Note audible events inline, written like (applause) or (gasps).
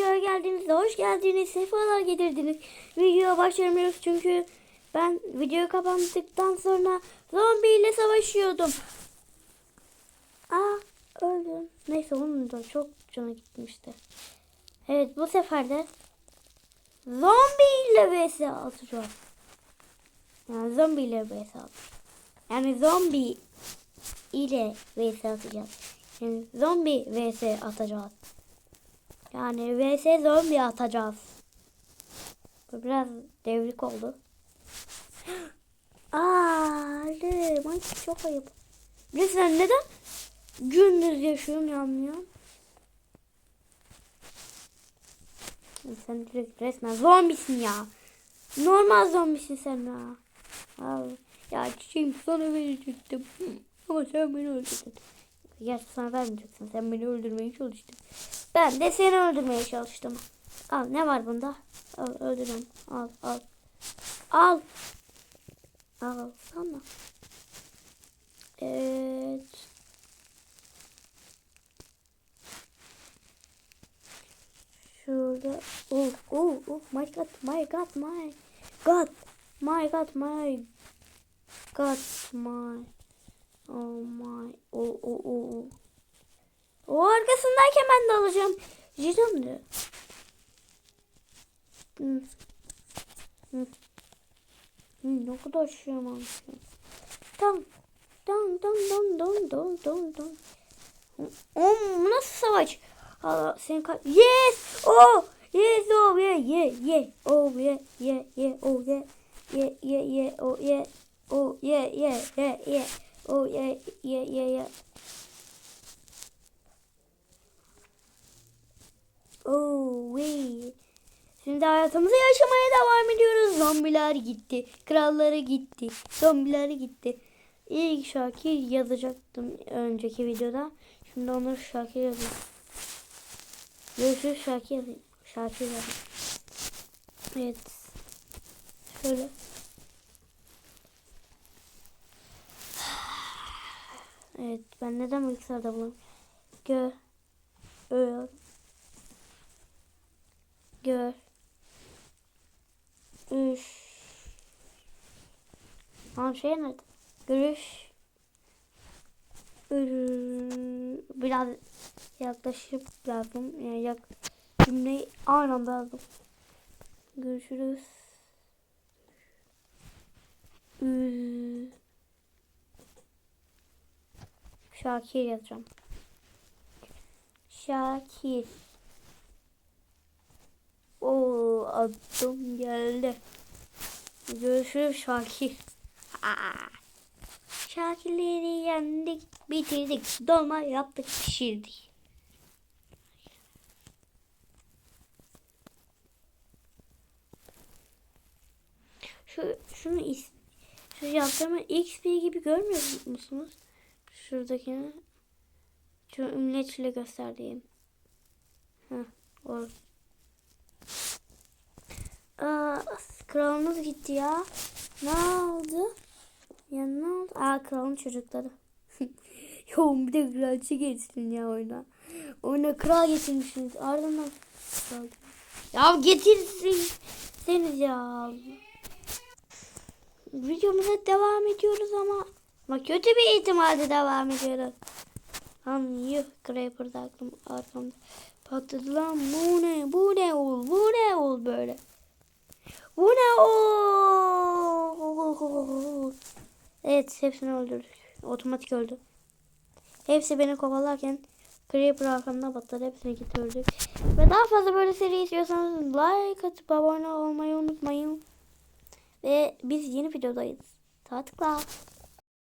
videoya geldiniz. Hoş geldiniz. Sefalar getirdiniz. Videoya başlamıyoruz çünkü ben videoyu kapattıktan sonra zombiyle savaşıyordum. Aa öldüm. Neyse onun da çok canı gitmişti. Evet bu sefer de zombiyle vs atacağız. Yani zombiyle vs atacağız. Yani zombi ile vs atacağız. Yani zombi vs atacağız. Yani vs zombi atacağız. Bu biraz devrik oldu. (gasps) Aa, Ay çok ayıp. Lütfen neden gündüz yaşıyorum yanmıyor? Sen direkt resmen zombisin ya. Normal zombisin sen ya. Abi, ya çiçeğim sana verecektim. Ama sen beni öldürdün. Gerçi sana vermeyeceksin. Sen beni öldürmeye çalıştın. Ben de seni öldürmeye çalıştım. Al ne var bunda? Al öldürün. Al al. Al. Al sana. Evet. Şurada. Oh oh oh my god my god my god my god my god my oh my oh oh oh. O arkasındayken ben de alacağım. Cidden de. Hı. Hı. Hı, ne kadar şey almışım. Tam. Dam dam dam dam dam dam dam. Oğlum bu nasıl savaş? Allah sen ka Yes! Oh! Yes! Oh yeah yeah yeah. Oh yeah. Yeah yeah yeah. Oh yeah. Oh yeah yeah yeah yeah. Oh yeah yeah yeah yeah. Oh wee. Şimdi hayatımızı yaşamaya devam ediyoruz. Zombiler gitti. Kralları gitti. Zombiler gitti. İlk Şakir yazacaktım önceki videoda. Şimdi onu Şakir yazayım. Görüşürüz Şakir yazayım. Şakir yazayım. Evet. Şöyle. Evet ben neden bilgisayarda bunu? Gö. Ö. Gör. Üş. Tamam şey nerede? Görüş. Biraz yaklaşıp yazdım. Yani yak cümleyi aynı anda yazdım. Görüşürüz. Ü- Şakir yazacağım. Şakir. O adım geldi. Görüşürüz Şakir. Aa. Şakirleri yendik, bitirdik, dolma yaptık, pişirdik. Şu şunu şu yaptığımı XP gibi görmüyor musunuz? Şuradakini şu ümleçle gösterdiğim. Heh, o. Aa, kralımız gitti ya. Ne oldu? Ya ne oldu? Aa kralın çocukları. (laughs) Yo bir de kraliçe geçsin ya oyuna. Oyuna kral getirmişsiniz. Ardından kral. Ya getirsiniz ya. Videomuza devam ediyoruz ama ama kötü bir ihtimalde devam ediyoruz. Lan yuh Creeper'da aklım arkamda patladı lan bu ne bu ne ol bu ne ol böyle. Bu ne ol. Evet hepsini öldürdük. Otomatik öldü. Hepsi beni kovalarken Creeper arkamda patladı. Hepsini getirdik. Ve daha fazla böyle seri istiyorsanız like atıp abone olmayı unutmayın. Ve biz yeni videodayız. Sağ tıkla.